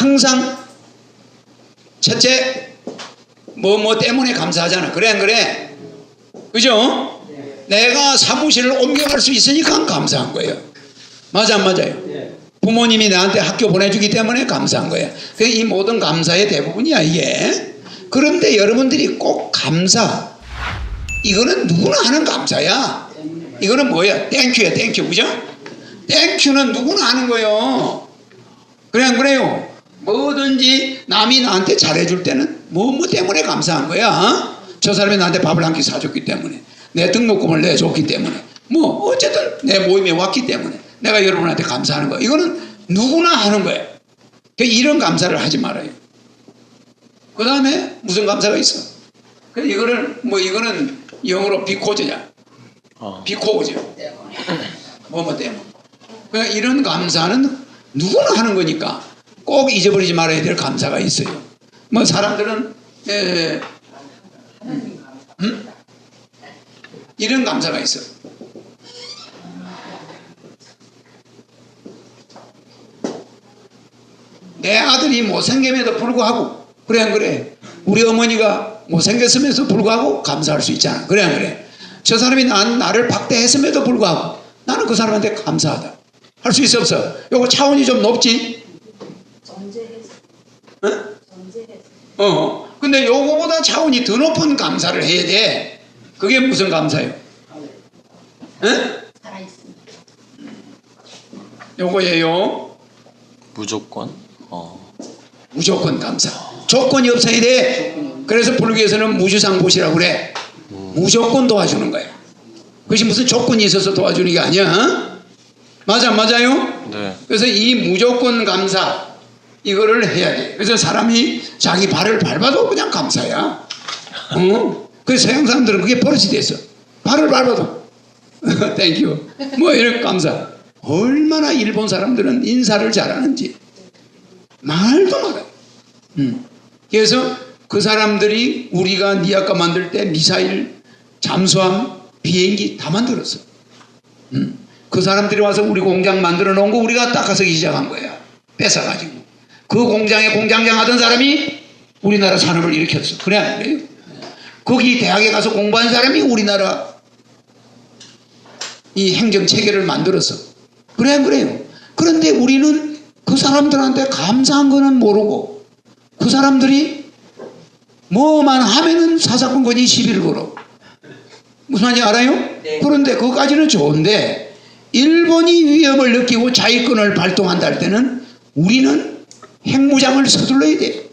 항상 첫째 뭐뭐 때문에 감사하잖아. 그래 안 그래? 그죠? 내가 사무실을 옮겨갈 수 있으니까 감사한 거예요. 맞아 안 맞아요? 부모님이 나한테 학교 보내주기 때문에 감사한. 그이 모든 감사의 대부분이야 이게. 그런데 여러분들이 꼭 감사. 이거는 누구나 하는 감사야. 이거는 뭐야? 땡큐야 땡큐 그죠? 땡큐는 누구나 하는 거예요. 그래 안 그래요? 뭐든지 남이 나한테 잘해줄 때는 뭐뭐 때문에 감사한 거야. 어? 저 사람이 나한테 밥을 한 끼 사줬기 때문에 내 등록금을 내줬기 때문에 뭐 어쨌든 내 모임에 왔기 때문에 내가 여러분한테 감사하는 거야. 이거는 누구나 하는 거야. 그 이런 감사를 하지 말아요. 그 다음에 무슨 감사가 있어? 그 이거를 뭐 이거는 영어로 비코즈냐? 어. 비코즈. 뭐뭐 때문에. 그러니까 이런 감사는 누구나 하는 거니까 꼭 잊어버리지 말아야 될 감사가 있어요. 뭐 사람들은 에, 음? 이런 감사가 있어. 내 아들이 못생김에도 불구하고 그래 안 그래? 우리 어머니가 못생겼음에도 불구하고 감사할 수 있잖아. 그래 안 그래? 저 사람이 난 나를 박대했음에도 불구하고 나는 그 사람한테 감사하다. 할 수 있어 없어? 요거 차원이 좀 높지? 어? 어. 근데 요거보다 차원이 더 높은 감사를 해야 돼. 그게 무슨 감사예요? 어? 살아있습니다. 요거예요. 무조건. 어. 무조건 감사. 조건이 없어야 돼. 그래서 불교에서는 무주상보시라고 그래. 무조건 도와주는 거야. 그것이 무슨 조건이 있어서 도와주는 게 아니야. 어? 맞아, 맞아요? 네. 그래서 이 무조건 감사 이거를 해야 돼. 그래서 사람이 자기 발을 밟아도 그냥 감사야. 어? 그래서 서양 사람들은 그게 버릇이 됐어. 발을 밟아도 땡큐. 뭐 이런 감사. 얼마나 일본 사람들은 인사를 잘하는지 말도 말아요. 음. 그래서 그 사람들이 우리가 니아까 만들 때 미사일, 잠수함, 비행기 다 만들었어. 음. 그 사람들이 와서 우리 공장 만들어 놓은 거 우리가 닦아서기 시작한 거야. 뺏어가지고. 그 공장에 공장장 하던 사람이 우리나라 산업을 일으켰어. 그래 안 그래요? 거기 대학에 가서 공부한 사람이 우리나라 이 행정 체계를 만들었어. 그래 안 그래요? 그런데 우리는 그 사람들한테 감사한 거는 모르고 그 사람들이 뭐만 하면은 사사건건이 시비를 걸어. 무슨 말인지 알아요? 그런데 그거까지는 좋은데 일본이 위협을 느끼고 자위권을 발동한다 할 때는 우리는 핵무장을 서둘러야 돼.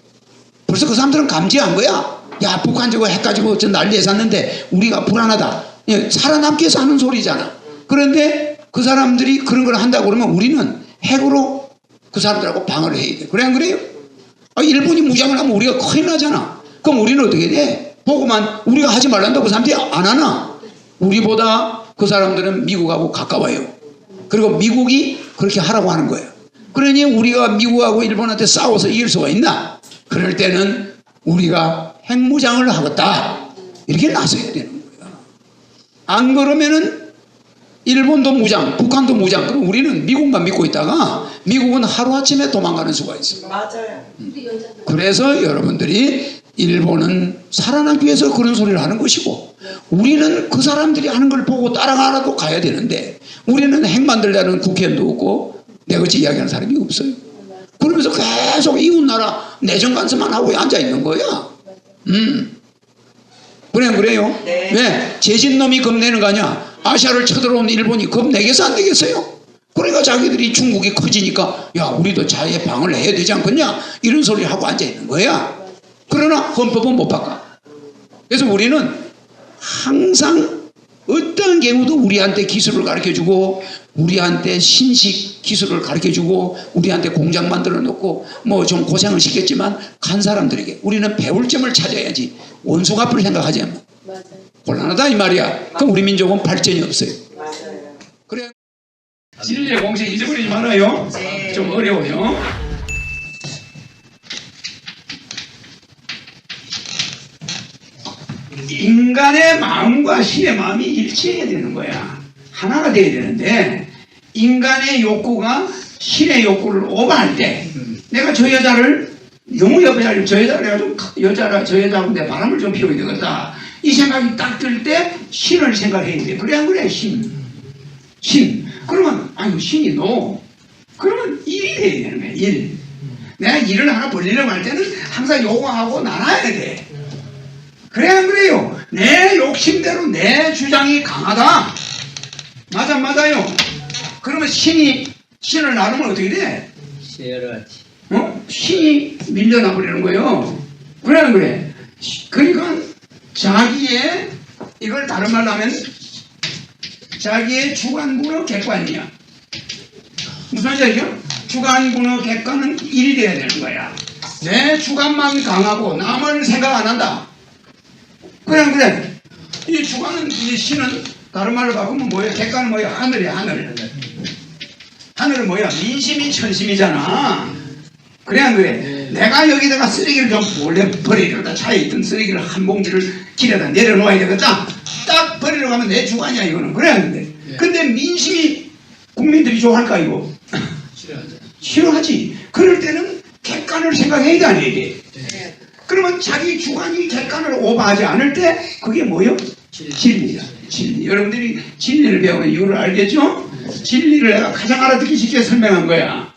벌써 그 사람들은 감지한 거야. 야 북한 저거 핵 가지고 저 난리에 샀는데 우리가 불안하다. 예, 살아남기 위해서 하는 소리잖아. 그런데 그 사람들이 그런 걸 한다고 그러면 우리는 핵으로 그 사람들하고 방어를 해야 돼. 그래 안 그래요? 아, 일본이 무장을 하면 우리가 큰일 나잖아. 그럼 우리는 어떻게 돼? 보고만 우리가 하지 말란다고 그 사람들이 안 하나? 우리보다 그 사람들은 미국하고 가까워요. 그리고 미국이 그렇게 하라고 하는 거예요. 그러니 우리가 미국하고 일본한테 싸워서 이길 수가 있나? 그럴 때는 우리가 핵무장을 하겠다. 이렇게 나서야 되는 거야. 안 그러면은 일본도 무장, 북한도 무장. 그럼 우리는 미국만 믿고 있다가 미국은 하루아침에 도망가는 수가 있어. 맞아요. 그래서 여러분들이 일본은 살아남기 위해서 그런 소리를 하는 것이고 우리는 그 사람들이 하는 걸 보고 따라가라고 가야 되는데 우리는 핵 만들려는 국회의원도 없고 내같이 이야기하는 사람이 없어요. 그러면서 계속 이웃나라 내정 간섭만 하고 앉아 있는 거야. 음. 그래 그래요? 네. 왜? 재진놈이 겁내는 거 아니야? 아시아를 쳐들어온 일본이 겁내겠어 안 되겠어요? 그러니까 자기들이 중국이 커지니까 야 우리도 자해 방을 해야 되지 않겠냐 이런 소리 하고 앉아 있는 거야. 그러나 헌법은 못 바꿔. 그래서 우리는 항상 어떤 경우도 우리한테 기술을 가르쳐 주고 우리한테 신식 기술을 가르쳐 주고 우리한테 공장 만들어 놓고 뭐 좀 고생을 시켰지만 간 사람들에게 우리는 배울 점을 찾아야지 원수 갚을 생각하지 않으면 맞아요. 곤란하다 이 말이야. 그럼 우리 민족은 발전이 없어요. 맞아요. 그래 진리의 공식 잊어버리지 말아요. 네. 좀 어려워요. 인간의 마음과 신의 마음이 일치해야 되는 거야. 하나가 돼야 되는데 인간의 욕구가 신의 욕구를 오버할 때 내가 저 여자를 너무 옆에 살저 여자를 좀 가- 여자라 저 여자하고 내 바람을 좀 피워야 되겠다. 이 생각이 딱 들 때 신을 생각해야 돼. 그래 안 그래 신. 신. 그러면 아유 신이 너. 그러면 일이 돼야 되는 거야 일. 내가 일을 하나 벌리려고 할 때는 항상 요구하고 나눠야 돼. 그래 안 그래요? 내 욕심대로 내 주장이 강하다. 맞아 안 맞아요. 그러면 신이 신을 나누면 어떻게 돼? 시열하지. 어? 신이 밀려나 버리는 거예요. 그래 안 그래? 그러니까 자기의 이걸 다른 말로 하면 자기의 주관군어 객관이야. 무슨 말이죠? 주관군어 객관은 일이 돼야 되는 거야. 내 주관만 강하고 남을 생각 안 한다. 안 그래? 이 주관은 이 신은 다른 말로 바꾸면 뭐예요? 객관은 뭐예요? 하늘이야 하늘. 하늘은 뭐야? 민심이 천심이잖아. 그래 안 그래? 내가 여기다가 쓰레기를 좀 몰래 버리려다 차에 있던 쓰레기를 한 봉지를 길에다 내려놓아야 되겠다. 딱 버리러 가면 내 주관이야 이거는. 그래 안 그래? 근데 민심이 국민들이 좋아할까 이거? 싫어하지. 싫어하지. 그럴 때는 객관을 생각해야 돼 이게. 그러면 자기 주관이 객관을 오버하지 않을 때 그게 뭐요? 진리야. 진리. 여러분들이 진리를 배우는 이유를 알겠죠? 진리를 내가 가장 알아듣기 쉽게 설명한 거야.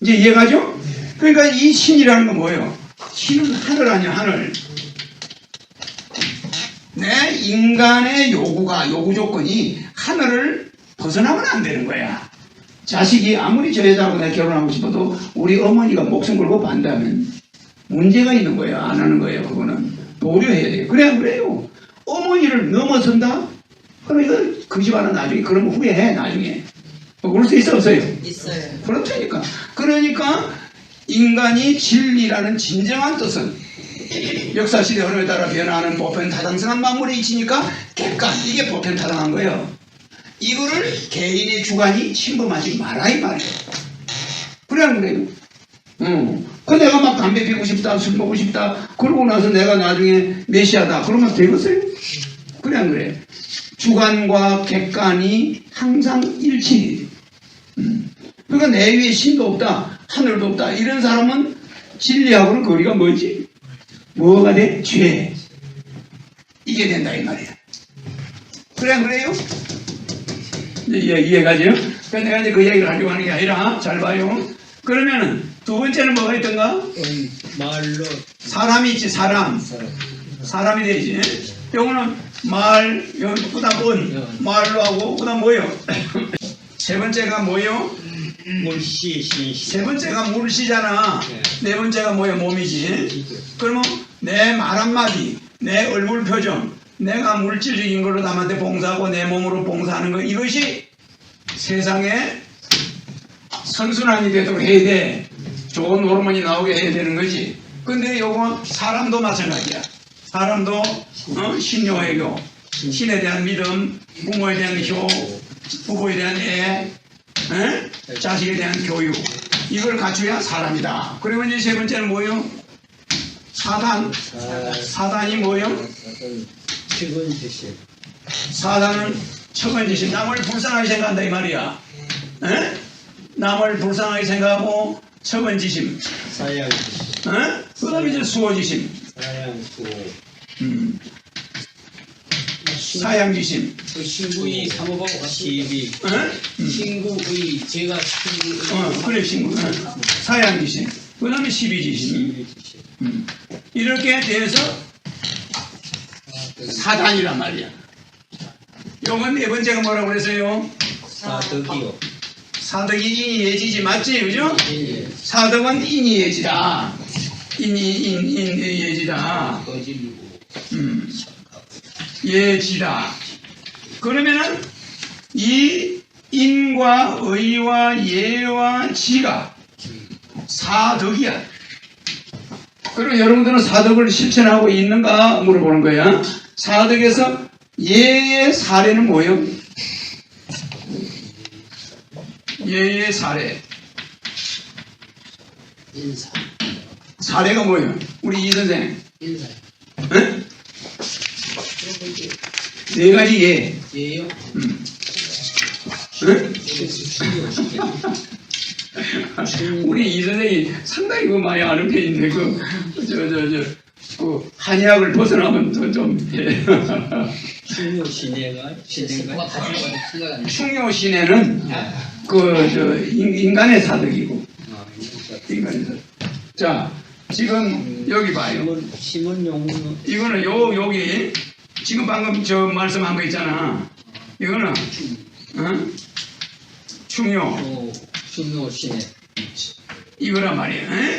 이제 이해가죠? 그러니까 이 신이라는 건 뭐예요? 신은 하늘 아니야, 하늘. 내 인간의 요구가, 요구 조건이 하늘을 벗어나면 안 되는 거야. 자식이 아무리 저 여자하고 내가 결혼하고 싶어도 우리 어머니가 목숨 걸고 반다면 문제가 있는 거예요. 안 하는 거예요. 그거는 도료해야 돼요. 그래 안 그래요? 어머니를 넘어선다? 그럼 이거 그 집안은 나중에 그러면 후회해 나중에. 뭐 그럴 수 있어 없어요? 있어요. 그렇다니까. 그러니까 인간이 진리라는 진정한 뜻은 역사 시대 흐름에 따라 변화하는 보편타당성한 만물에 있으니까 객관 이게 보편타당한 거예요. 이거를 개인의 주관이 침범하지 마라 이 말이에요. 그래 안 그래요? 응. 그 내가 막 담배 피우고 싶다, 술 먹고 싶다, 그러고 나서 내가 나중에 메시아다. 그러면 되겠어요? 그래 안 그래? 주관과 객관이 항상 일치. 음. 그러니까 내 위에 신도 없다, 하늘도 없다. 이런 사람은 진리하고는 거리가 뭐지? 뭐가 돼? 죄. 이게 된다 이 말이야. 그래 안 그래요? 이제 이해, 이해가죠? 그러니까 내가 이제 그 얘기를 하려고 하는 게 아니라 잘 봐요. 그러면은 두 번째는 뭐가 있던가? 음, 말로 사람이 있지 사람. 사람. 사람이 되지. 요거는 말, 요 그다음 은 말로 하고 그다음 뭐요? 세 번째가 뭐요? 물씨. 세 번째가 물시잖아. 네. 네 번째가 뭐야 몸이지. 그러면 내 말 한마디, 내 얼굴 표정, 내가 물질적인 걸로 남한테 봉사하고 내 몸으로 봉사하는 거 이것이 세상에 선순환이 되도록 해야 돼. 좋은 호르몬이 나오게 해야 되는 거지. 근데 요거 사람도 마찬가지야. 사람도 어? 신요애교, 신에 대한 믿음, 부모에 대한 효, 부부에 대한 애, 에? 자식에 대한 교육 이걸 갖춰야 사람이다. 그리고 이제 세 번째는 뭐요? 사단. 사- 사단이 뭐요? 사단은 처근지심 남을 불쌍하게 생각한다 이 말이야. 에? 남을 불쌍하게 생각하고 처근지심. 사양 에? 그다음에 이제 수호지심, 사양 수. 음, 사양지심. 그 신부의 사모방 시비 에? 음. 신구의 제가 신구 어, 그래 친구. 에. 사양지심. 그 다음에 시비지심. 음. 이렇게 돼서 사단이란 말이야. 요건 네 번째가 뭐라고 그랬어요? 사덕이요. 사덕이 인이 예지지 맞지 그죠? 예. 사덕은 인이 예지다. 인이 인, 인 예지다. 음. 예지다. 그러면은 이 인과 의와 예와 지가 사덕이야. 그리고 여러분들은 사덕을 실천하고 있는가 물어보는 거야. 사덕에서 예의 사례는 뭐예요? 예의 사례. 인사 사례가 뭐예요? 우리 이 선생. 인사 응? 네 가지 예. 예요 음. 응? 우리 이 선생이 상당히 그 많이 아는 편인데 그저저저그 한의학을 벗어나면 더좀 해. 충묘 시내가 시내가. 충요 시내는 그 저 인간의 사득이고 아, 인간의 사득. 자 지금 여기 봐요. 심은 용문 이거는 요 여기 지금 방금 저 말씀한 거 있잖아. 이거는 어? 충요 또 충묘 시내. 이거란 말이야. 에?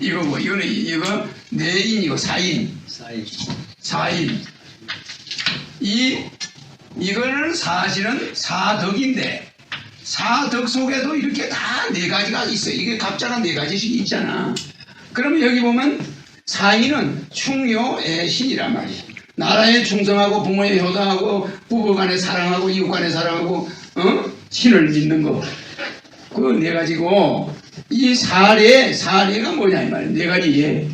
이거고 이거는 이거 내인이고 사인 사이 사인 이 이거는 사실은 사덕인데 사덕 속에도 이렇게 다 네 가지가 있어. 이게 각자가 네 가지씩 있잖아. 그러면 여기 보면 사인은 충요의 신이란 말이야. 나라에 충성하고 부모에 효도하고 부부간에 사랑하고 이웃간에 사랑하고 어? 신을 믿는 거. 그 네 가지고 이 사례 사례가 뭐냐 이 말이야. 네 가지 예.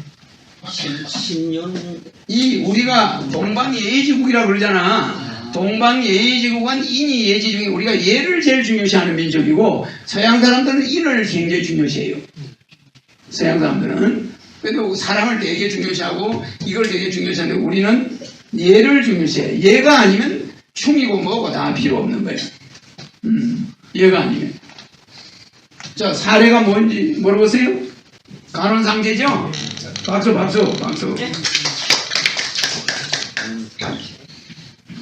신년 이 우리가 동방예의지국이라고 그러잖아. 동방예의지국은 인이 예지 중에 우리가 예를 제일 중요시하는 민족이고 서양 사람들은 인을 굉장히 중요시해요. 서양 사람들은 그래도 사랑을 되게 중요시하고 이걸 되게 중요시하는데 우리는 예를 중요시해. 예가 아니면 충이고 뭐고 다 필요 없는 거예요. 음, 예가 아니면. 자 사례가 뭔지 물어보세요. 간원상제죠? 박수 박수 박수.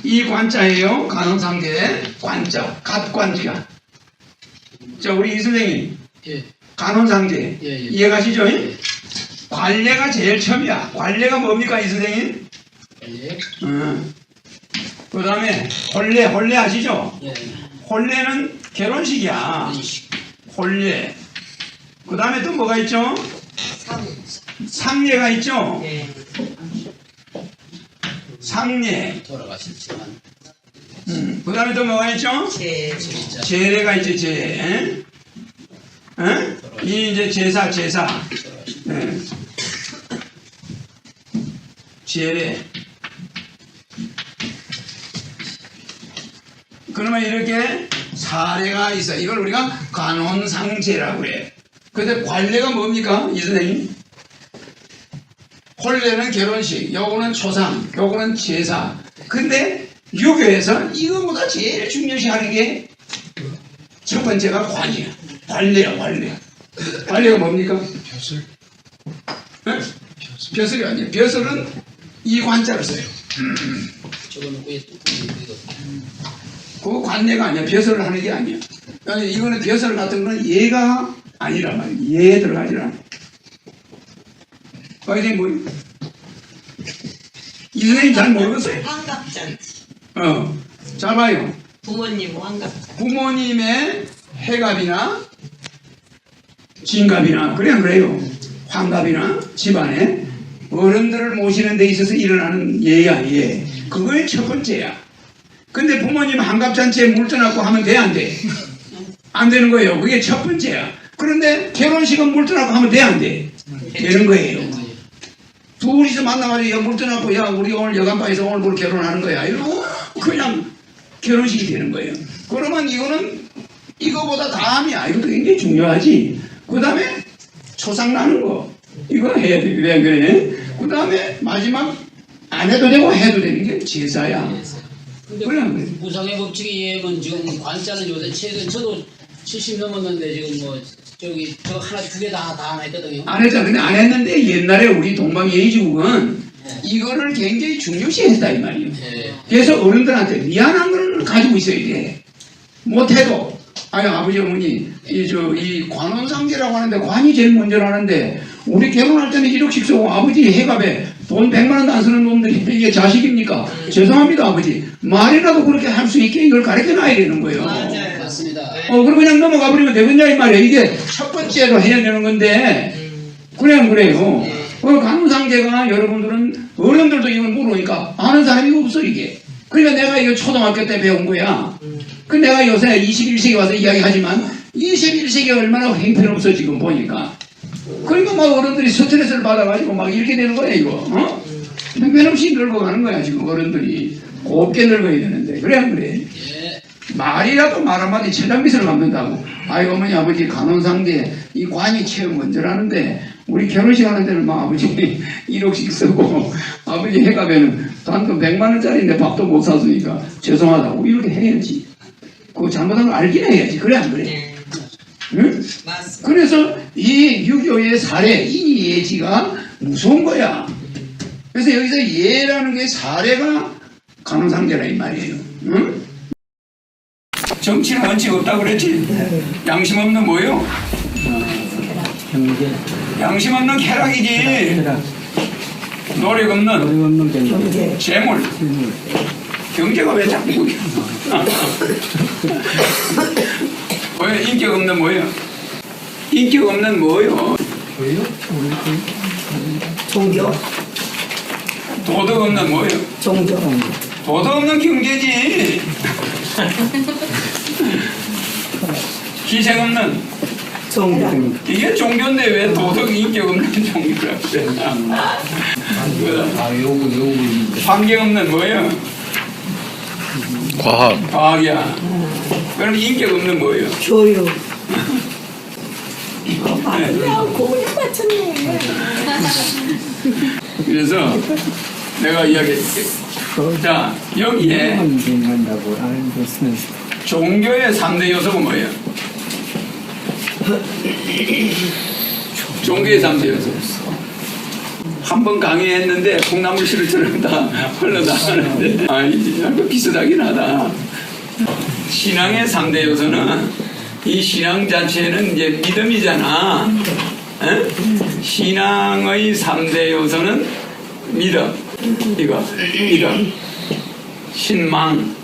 이 관자예요. 간원상계 관자, 갓관자. 자, 우리 이 선생님, 예. 간원상제 예, 예. 이해가시죠? 관례가 제일 처음이야. 관례가 뭡니까, 이 선생님? 예. 어. 그 다음에 혼례, 혼례 아시죠? 예. 혼례는 결혼식이야. 혼례. 그 다음에 또 뭐가 있죠? 상례가 있죠? 상례. 돌아가셨지만 음. 그 다음에 또 뭐가 있죠? 진짜 제례가 이제 제, 에? 에? 이 이제 제사, 제사. 예. 제례. 그러면 이렇게 사례가 있어. 이걸 우리가 간혼상제라고 그래. 근데 관례가 뭡니까? 이 선생님? 혼례는 결혼식, 요거는 초상, 요거는 제사. 근데 유교에서 이거보다 제일 중요시 하는 게 첫 번째가 관이야. 관례야, 관례. 관례가 뭡니까? 벼슬. 벼슬이 아니야. 벼슬은 이 관자를 써요. 저거는 위에 또 그거 관례가 아니야. 벼슬을 하는 게 아니야. 아니, 이거는 벼슬 같은 거는 예가 아니란 말이야. 예에 들어가지 않아. 아, 이게 뭐, 이 선생님 잘 모르겠어요. 환갑잔치. 어. 잘 봐요. 부모님 환갑잔치. 부모님의 해갑이나 진갑이나 그냥 그래요. 환갑이나 집안에 어른들을 모시는 데 있어서 일어나는 예야 예. 그거의 첫 번째야. 근데 부모님 환갑잔치에 물 떠나고 하면 돼 안 돼? 안 되는 거예요. 그게 첫 번째야. 그런데 결혼식은 물 떠나고 하면 돼 안 돼? 되는 거예요. 둘이서 만나가지고 야, 물 떠나고 야 우리 오늘 여간바에서 오늘 뭘 결혼하는 거야? 이러고 그냥 결혼식이 되는 거예요. 그러면 이거는 이거보다 다음이야 이것도 굉장히 중요하지. 그 다음에 초상 나는 거. 이거 해야 돼. 그래 그래? 그 다음에 마지막 안 해도 되고 해도 되는 게 제사야. 그래 무상의 법칙에 의하면 지금 관자는 요새 최근 저도 70 넘었는데 지금 뭐 저기 저 하나 두 개 다 다 안 했거든요. 안 했잖아 근데 안 했는데 옛날에 우리 동방 예의지국은 이거를 굉장히 중요시했다 이 말이에요 예. 그래서 어른들한테 미안한 걸 가지고 있어야 돼. 못해도 아유 아버지 어머니 이저이 관원상제라고 하는데 관이 제일 먼저라는데 우리 결혼할 때는 1억씩 쓰고 아버지 해갑에 돈 100만 원도 안 쓰는 놈들이 이게 자식입니까? 죄송합니다 아버지 말이라도 그렇게 할 수 있게 이걸 가르쳐 놔야 되는 거예요. 맞아요. 맞습니다. 어 그럼 그냥 넘어가 버리면 되겠냐 이 말이에요. 이게 첫 번째로 해야 되는 건데 그냥 그래요. 그 간호상제가 여러분들은 어른들도 이걸 모르니까 아는 사람이 없어 이게. 그러니까 내가 이거 초등학교 때 배운 거야. 그 내가 요새 21세기 와서 이야기하지만 21세기 얼마나 행편없어 지금 보니까. 그러니까 막 어른들이 스트레스를 받아가지고 막 이렇게 되는 거야 이거. 어? 형편없이 늙어가는 거야 지금 어른들이 곱게 늙어야 되는데 그래 안 그래? 예. 말이라도 말 한마디 천장빛을 갚는다고. 아이 어머니 아버지 간혼상제 이 관이 체험 먼저라는데 우리 결혼식 하는 데는 막 아버지 1억씩 쓰고 아버지 해가 면은 단돈 100만 원짜리인데 밥도 못 사주니까 죄송하다고 이렇게 해야지. 그거 잘못한 걸 알긴 해야지. 그래 안 그래? 네. 응? 그래서 이 유교의 사례, 이 예지가 무서운 거야. 그래서 여기서 예라는 게 사례가 간호상제라 이 말이에요. 응? 정치는 원칙 없다고 그랬지? 양심 없는 뭐요? 경제 양심 없는 쾌락이지. 쾌락 노력 없는 경제 재물. 경제가 왜 자꾸? 뭐야? 인격 없는 뭐요? 인격 없는 뭐요? 종교, 도덕 없는 뭐요? 종교, 도덕 없는 경제지. 희생 없는 종교, 이게 종교인데 왜 도덕 인격 없는 종교라고 그래? 아 요구 요구 환경 없는 뭐예요? 과학. 과학이야. 그럼 인격 없는 뭐예요? 교육. 야, 고문이 맞췄네. 그래서 내가 이야기했지. 자 여기에 종교의 3대 요소가 뭐예요? 종교의 3대 요소. 한 번 강의했는데 콩나물 시루처럼 다 흘러나가는데 아 이제 약간 비슷하긴 하다. 신앙의 3대 요소는 이 신앙 자체는 이제 믿음이잖아. 에? 신앙의 3대 요소는 믿음. 이거 믿음. 신망.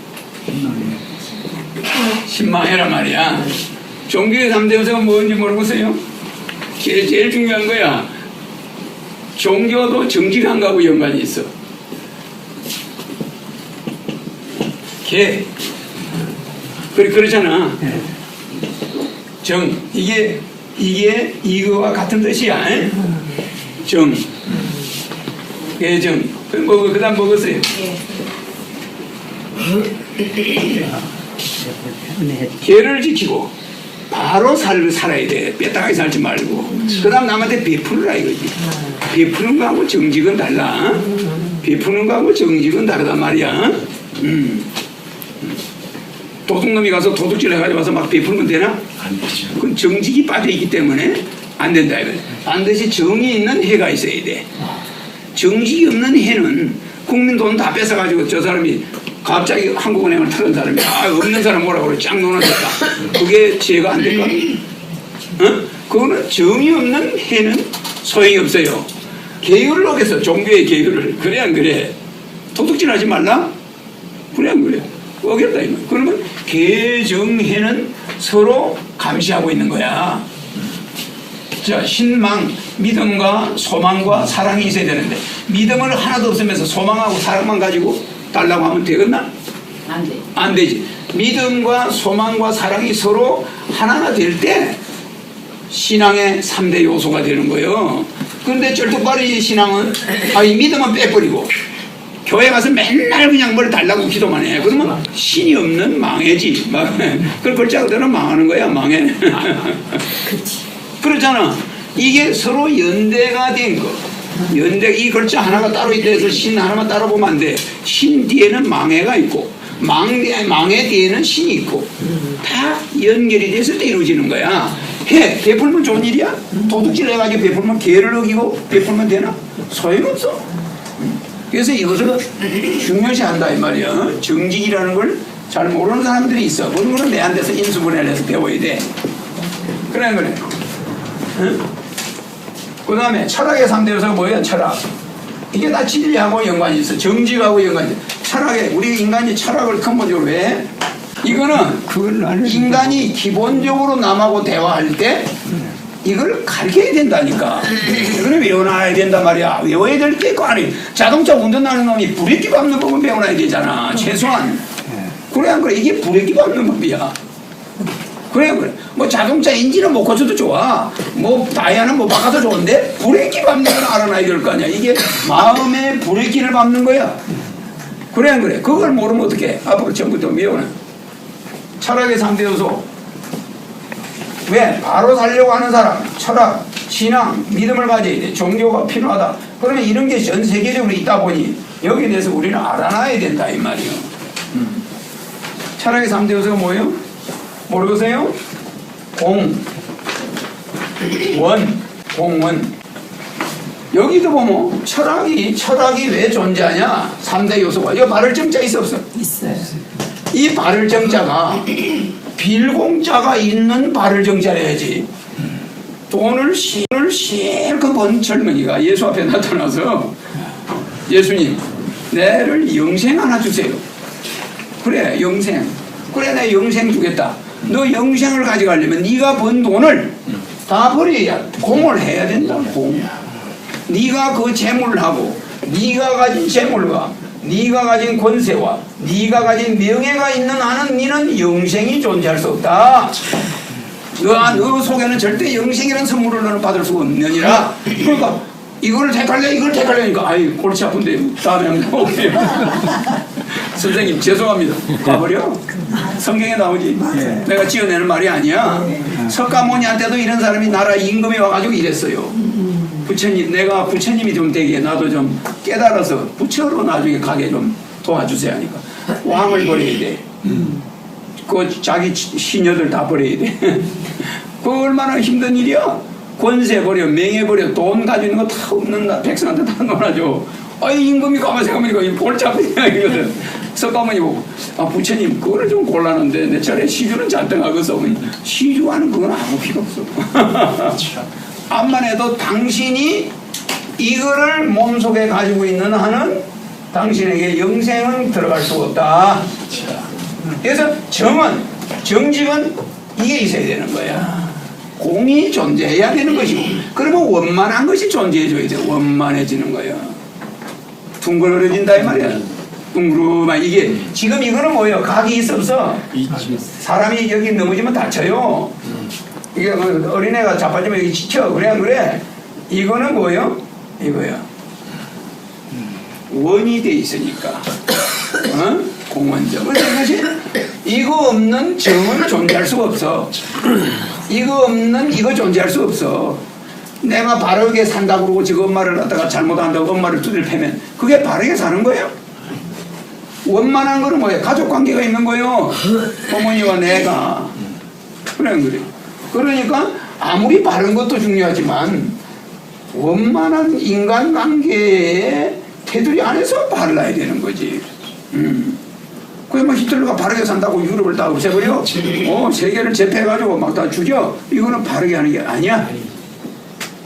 신망해란 말이야. 종교의 3대 요소가 뭔지 모르겠어요? 제일, 제일 중요한 거야. 종교도 정직한 거하고 연관이 있어. 개. 그래, 그렇잖아. 정. 이게, 이게 이거와 같은 뜻이야. 에? 정. 개정. 그, 뭐, 그 다음 먹었어요. 개를 지키고 바로 살, 살아야 돼. 뼈다귀 살지 말고. 그 다음 남한테 베풀으라 이거지. 베푸는 거하고 정직은 달라. 베푸는 거하고 정직은 다르단 말이야. 음. 도둑놈이 가서 도둑질 해가지고 와서 막 베풀면 되나? 안 되죠. 그건 정직이 빠져있기 때문에 안 된다 이거지. 반드시 정이 있는 해가 있어야 돼. 정직이 없는 해는 국민 돈 다 뺏어가지고 저 사람이 갑자기 한국은행을 털은 사람이 아 없는 사람 뭐라 그래. 짱 놀아줬다. 그게 죄가 안 될까? 어? 그거는 정이 없는 해는 소용이 없어요. 계율을 어겼어. 종교의 계율을. 그래 안 그래? 도둑질 하지 말라? 그래 안 그래? 어겼다 이거. 그러면 개정해는 서로 감시하고 있는 거야 자, 신망, 믿음과 소망과 사랑이 있어야 되는데 믿음을 하나도 없으면서 소망하고 사랑만 가지고 달라고 하면 되겠나? 안 돼. 안 되지. 믿음과 소망과 사랑이 서로 하나가 될 때 신앙의 3대 요소가 되는 거예요. 그런데 쩔뚝발이 신앙은 아, 이 믿음은 빼버리고 교회 가서 맨날 그냥 뭘 달라고 기도만 해. 그러면 신이 없는 망해지. 막, 그걸 그대로 망하는 거야, 망해. 그렇 잖아. 이게 서로 연대가 된 거. 연대 이 글자 하나가 따로 있다 해서 신 하나만 따로 보면 안 돼. 신 뒤에는 망해가 있고 망, 망해 뒤에는 신이 있고 다 연결이 때 이루어지는 거야. 해 베풀면 좋은 일이야. 도둑질 해가지고 베풀면 개를 어기고 베풀면 되나? 소용없어. 그래서 이것을 중요시 한다 이 말이야. 정직이라는 걸 잘 모르는 사람들이 있어. 그런 거는 내한 데서 인수분해를 해서 배워야 돼. 그래 그래. 그 다음에 철학의 3대 요소가 뭐예요? 철학. 이게 다 진리하고 연관이 있어. 정직하고 연관이 있어. 철학에, 우리 인간이 철학을 근본적으로 왜? 이거는 인간이 기본적으로 남하고 대화할 때 이걸 가르쳐야 된다니까. 이거는 외워놔야 된단 말이야. 외워야 될 게 있고 아니 자동차 운전하는 놈이 브레이크 밟는 법은 배워놔야 되잖아. 최소한. 그래 안 그래? 이게 브레이크 밟는 법이야. 그래 그래 뭐 자동차 엔진은 못 고쳐도 좋아 뭐 다이아는 못 바꿔도 좋은데 브레이크 밟는 건 알아놔야 될 거 아니야 이게 마음의 브레이크를 밟는 거야 그래 안 그래 그걸 모르면 어떡해 앞으로 전부터 외워놔 철학의 3대 요소. 왜? 바로 살려고 하는 사람, 철학, 신앙, 믿음을 가져야 돼. 종교가 필요하다. 그러면 이런 게 전 세계적으로 있다 보니 여기에 대해서 우리는 알아놔야 된다 이 말이에요. 음. 철학의 3대 요소가 뭐예요? 모르세요? 공, 원, 공원. 여기도 보면 철학이 철학이 왜 존재하냐? 3대 요소가. 이거 발을 정자 있어 없어? 있어요. 이 발을 정자가 빌공자가 있는 발을 정자래야지. 돈을 신을 실컷 번 젊은이가 예수 앞에 나타나서 예수님 내를 영생 하나 주세요. 그래 영생. 그래 내 영생 주겠다. 너 영생을 가져가려면 네가 번 돈을 다 버려야 공을 해야 된다. 공. 네가 그 재물을 하고 네가 가진 재물과 네가 가진 권세와 네가 가진 명예가 있는 한은 네는 영생이 존재할 수 없다. 너, 너 속에는 절대 영생이라는 선물을 너는 받을 수가 없느니라. 그러니까 이걸 택할래 이걸 택할래니까 아이 골치 아픈데 다음에 한번 오케이. 선생님 죄송합니다. 가버려. 성경에 나오지. 내가 지어내는 말이 아니야. 석가모니한테도 이런 사람이 나라 임금이 와가지고 이랬어요. 부처님, 내가 부처님이 좀 되게 나도 좀 깨달아서 부처로 나중에 가게 좀 도와주세요 하니까 왕을 버려야 돼. 그 자기 시녀들 다 버려야 돼. 그 얼마나 힘든 일이야. 권세 버려, 명예 버려, 돈 가지고 있는 거 다 없는 나 백성한테 다 놀아줘. 아이 임금이 가만 생각하니까 이 골치 아픈 이야기거든. 석가모니 보고 아 부처님 그거를 좀 곤란한데 내 차례 시주는 잔뜩 하겠어. 시주하는 그건 아무 필요 없어. 암만 해도 당신이 이거를 몸속에 가지고 있는 한은 당신에게 영생은 들어갈 수가 없다. 그래서 정은, 정직은 이게 있어야 되는 거야. 공이 존재해야 되는 것이고, 그러면 원만한 것이 존재해줘야 돼. 원만해지는 거야. 둥글어진다 이 말이야. 둥그름한 이게 지금 이거는 뭐예요? 각이 있어 없어? 사람이 여기 넘어지면 다쳐요. 이게 그 어린애가 자빠지면 여기 지쳐. 그래 안 그래? 이거는 뭐예요? 이거야. 원이 돼 있으니까. 어? 그래서 이것이 이거 없는 정은 존재할 수가 없어. 이거 없는 이거 존재할 수 없어. 내가 바르게 산다 그러고 지금 엄마를 갖다가 잘못한다고 엄마를 두들 패면 그게 바르게 사는 거예요? 원만한 거는 뭐예요? 가족 관계가 있는 거예요. 어머니와 내가. 그래, 안 그래. 그러니까 아무리 바른 것도 중요하지만 원만한 인간 관계의 테두리 안에서 발라야 되는 거지. 음. 그게 뭐 히틀러가 바르게 산다고 유럽을 다 없애버려? 어, 세계를 제패해가지고 막 다 죽여? 이거는 바르게 하는 게 아니야.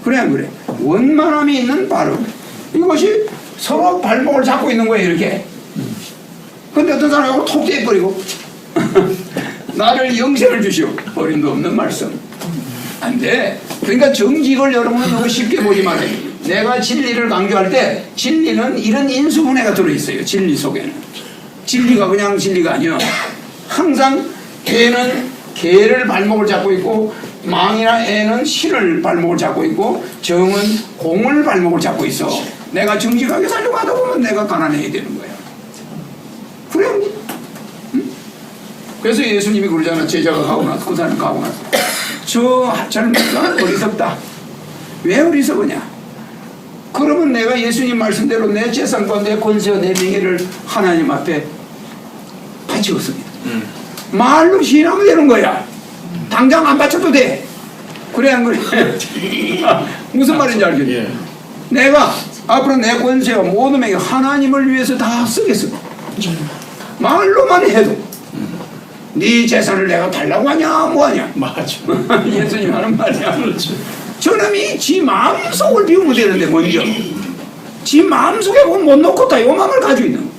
그래, 안 그래. 원만함이 있는 바름. 이것이 서로 발목을 잡고 있는 거예요, 이렇게. 근데 어떤 사람하고 톡 떼버리고 나를 영생을 주시오. 어림도 없는 말씀. 안 돼. 그러니까 정직을 여러분은 너무 쉽게 보지 말아요. 내가 진리를 강조할 때 진리는 이런 인수분해가 들어있어요. 진리 속에는. 진리가 그냥 진리가 아니야. 항상 개는 개를 발목을 잡고 있고 망이나 애는 신을 발목을 잡고 있고 정은 공을 발목을 잡고 있어. 내가 정직하게 살려고 하다 보면 내가 가난해야 되는 거야. 그래. 응? 그래서 예수님이 그러잖아. 제자가 가고 나서 그 사람이 가고 나서 저 젊은이가 어리석다. 왜 어리석으냐? 그러면 내가 예수님 말씀대로 내 재산과 내 권세와 내 명예를 하나님 앞에 바치었습니다. 말로 신하면 되는 거야. 당장 안 바쳐도 돼. 그래 안 그래? 무슨 말인지 알겠지? 내가 앞으로 내 권세와 모든 명예 하나님을 위해서 다 쓰겠어. 말로만 해도 네 재산을 내가 달라고 하냐 뭐하냐? 맞아. 예수님 하는 말이야 저놈이 지 마음속을 비우면 되는데 먼저. 지 마음속에 못 놓고 다 요맘을 가지고 있는